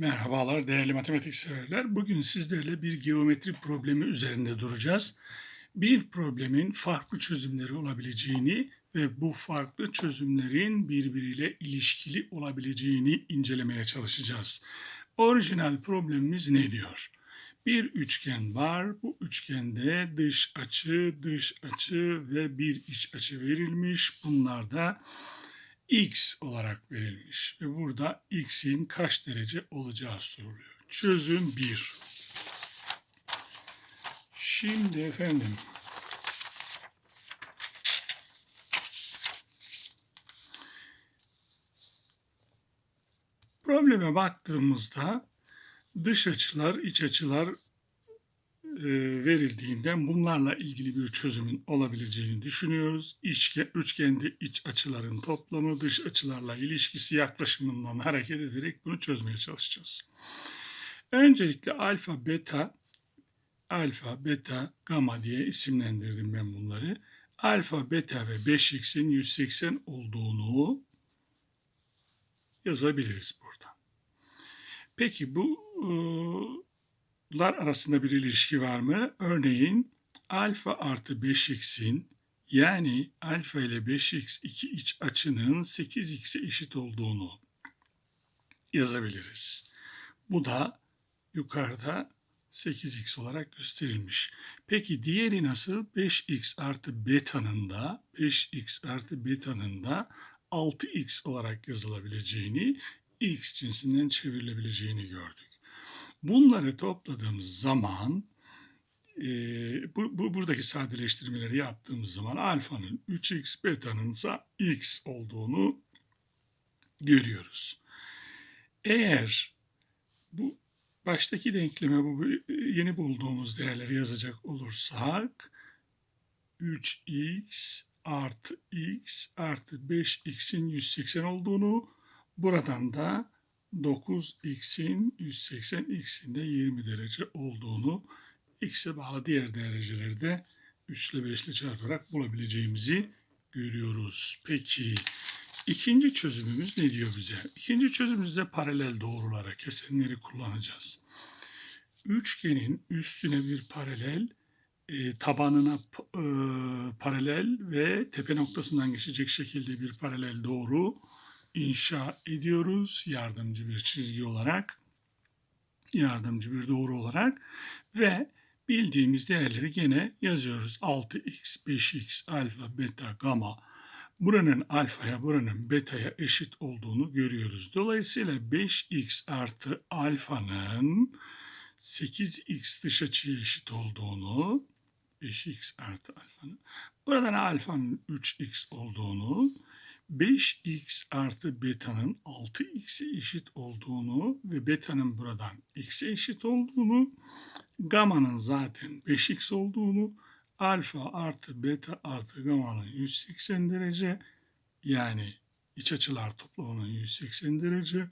Merhabalar değerli matematik severler. Bugün sizlerle bir geometri problemi üzerinde duracağız. Bir problemin farklı çözümleri olabileceğini ve bu farklı çözümlerin birbiriyle ilişkili olabileceğini incelemeye çalışacağız. Orijinal problemimiz ne diyor? Bir üçgen var. Bu üçgende dış açı, dış açı ve bir iç açı verilmiş. Bunlar da x olarak verilmiş ve burada x'in kaç derece olacağı soruluyor. Çözüm 1. Şimdi efendim probleme baktığımızda dış açılar, iç açılar verildiğinden bunlarla ilgili bir çözümün olabileceğini düşünüyoruz. İçke, üçgende iç açıların toplamı, dış açılarla ilişkisi yaklaşımından hareket ederek bunu çözmeye çalışacağız. Öncelikle alfa, beta, alfa, beta, gamma diye isimlendirdim ben bunları. Alfa, beta ve 5x'in 180 olduğunu yazabiliriz burada. Peki bu lar arasında bir ilişki var mı? Örneğin alfa artı 5x'in yani alfa ile 5x iki iç açının 8x'e eşit olduğunu yazabiliriz. Bu da yukarıda 8x olarak gösterilmiş. Peki diğeri nasıl? 5x artı beta'nın da 5x artı beta'nın da 6x olarak yazılabileceğini, x cinsinden çevrilebileceğini gördük. Bunları topladığımız zaman e, bu, bu buradaki sadeleştirmeleri yaptığımız zaman alfanın 3x beta'nın ise x olduğunu görüyoruz. Eğer bu baştaki denkleme bu yeni bulduğumuz değerleri yazacak olursak 3x artı x artı 5x'in 180 olduğunu buradan da 9x'in 180 x'in de 20 derece olduğunu x'e bağlı diğer dereceleri de 3 ile 5 ile çarparak bulabileceğimizi görüyoruz. Peki ikinci çözümümüz ne diyor bize? İkinci çözümümüzde paralel doğrulara kesenleri kullanacağız. Üçgenin üstüne bir paralel, e, tabanına e, paralel ve tepe noktasından geçecek şekilde bir paralel doğru inşa ediyoruz yardımcı bir çizgi olarak yardımcı bir doğru olarak ve bildiğimiz değerleri gene yazıyoruz. 6x, 5x, alfa, beta, gamma buranın alfaya buranın beta'ya eşit olduğunu görüyoruz. Dolayısıyla 5x artı alfanın 8x dış açıya eşit olduğunu 5x artı alfanın buradan alfanın 3x olduğunu 5x artı beta'nın 6x'e eşit olduğunu ve beta'nın buradan x'e eşit olduğunu, gamma'nın zaten 5x olduğunu, alfa artı beta artı gamma'nın 180 derece yani iç açılar toplamının 180 derece.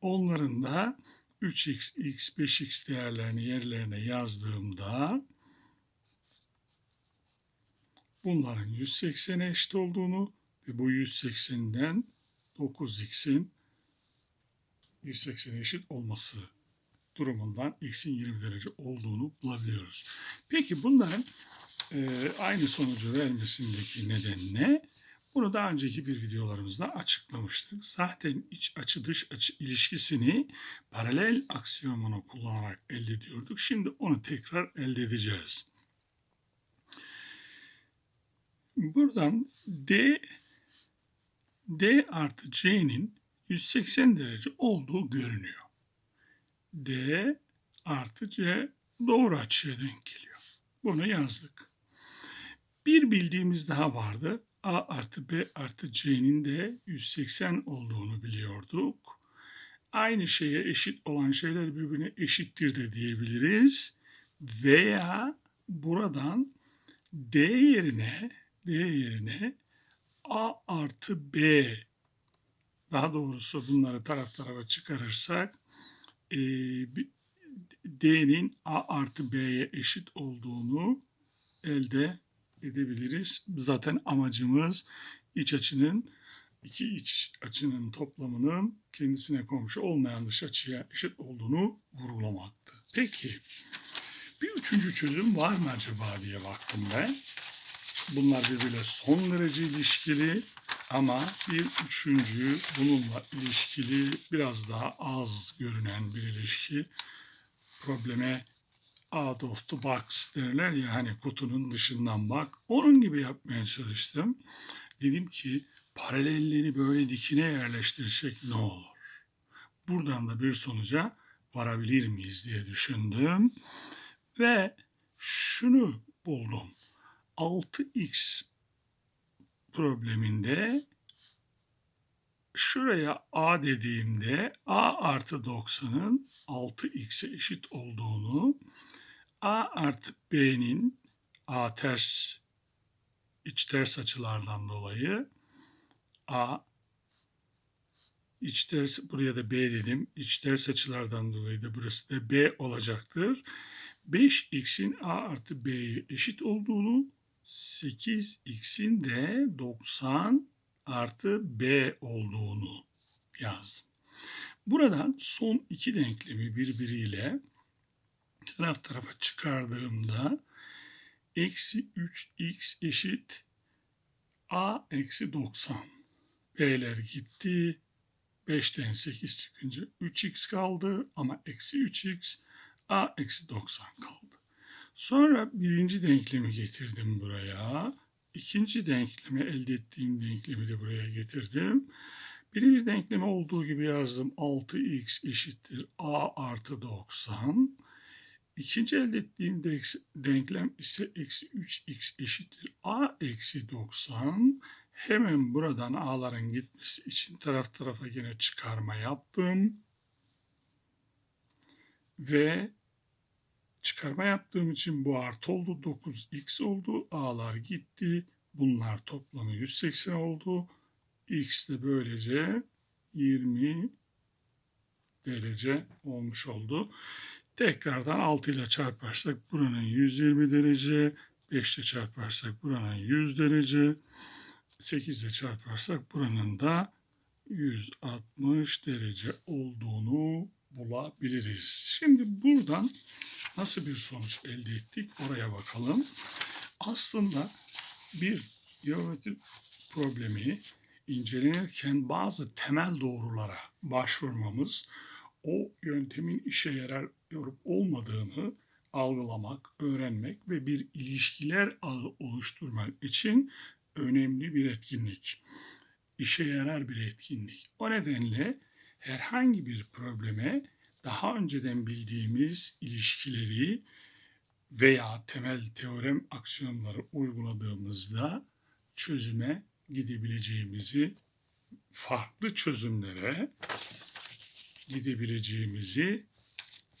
Onların da 3x, x, 5x değerlerini yerlerine yazdığımda bunların 180'e eşit olduğunu ve bu 180'den 9x'in 180'e eşit olması durumundan x'in 20 derece olduğunu bulabiliyoruz. Peki bunların e, aynı sonucu vermesindeki neden ne? Bunu daha önceki bir videolarımızda açıklamıştık. Zaten iç açı dış açı ilişkisini paralel aksiyomunu kullanarak elde ediyorduk. Şimdi onu tekrar elde edeceğiz. Buradan D D artı C'nin 180 derece olduğu görünüyor. D artı C doğru açıya denk geliyor. Bunu yazdık. Bir bildiğimiz daha vardı. A artı B artı C'nin de 180 olduğunu biliyorduk. Aynı şeye eşit olan şeyler birbirine eşittir de diyebiliriz. Veya buradan D yerine D yerine A artı B daha doğrusu bunları taraf tarafa çıkarırsak e, D'nin A artı B'ye eşit olduğunu elde edebiliriz. Zaten amacımız iç açının iki iç açının toplamının kendisine komşu olmayan dış açıya eşit olduğunu vurgulamaktı. Peki bir üçüncü çözüm var mı acaba diye baktım ben. Bunlar birbiriyle son derece ilişkili ama bir üçüncü bununla ilişkili biraz daha az görünen bir ilişki. Probleme out of the box derler ya hani kutunun dışından bak. Onun gibi yapmaya çalıştım. Dedim ki paralelleri böyle dikine yerleştirsek ne olur? Buradan da bir sonuca varabilir miyiz diye düşündüm. Ve şunu buldum. 6x probleminde şuraya a dediğimde a artı 90'ın 6x'e eşit olduğunu a artı b'nin a ters iç ters açılardan dolayı a iç ters buraya da b dedim. iç ters açılardan dolayı da burası da b olacaktır. 5x'in a artı b'ye eşit olduğunu 8x'in de 90 artı b olduğunu yazdım. Buradan son iki denklemi birbiriyle taraf tarafa çıkardığımda eksi 3x eşit a eksi 90. B'ler gitti. 5'ten 8 çıkınca 3x kaldı ama eksi 3x a eksi 90 kaldı. Sonra birinci denklemi getirdim buraya. İkinci denklemi elde ettiğim denklemi de buraya getirdim. Birinci denklemi olduğu gibi yazdım. 6x eşittir a artı 90. İkinci elde ettiğim denklem ise eksi 3x eşittir a eksi 90. Hemen buradan a'ların gitmesi için taraf tarafa yine çıkarma yaptım. Ve çıkarma yaptığım için bu artı oldu. 9x oldu. A'lar gitti. Bunlar toplamı 180 oldu. X de böylece 20 derece olmuş oldu. Tekrardan 6 ile çarparsak buranın 120 derece, 5 ile çarparsak buranın 100 derece, 8 ile çarparsak buranın da 160 derece olduğunu bulabiliriz. Şimdi buradan nasıl bir sonuç elde ettik oraya bakalım. Aslında bir geometri problemi incelenirken bazı temel doğrulara başvurmamız o yöntemin işe yarar olmadığını algılamak, öğrenmek ve bir ilişkiler ağı oluşturmak için önemli bir etkinlik. İşe yarar bir etkinlik. O nedenle herhangi bir probleme daha önceden bildiğimiz ilişkileri veya temel teorem aksiyonları uyguladığımızda çözüme gidebileceğimizi, farklı çözümlere gidebileceğimizi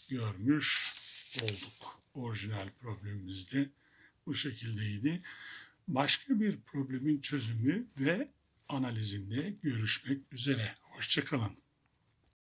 görmüş olduk. Orijinal problemimizde bu şekildeydi. Başka bir problemin çözümü ve analizinde görüşmek üzere. Hoşçakalın.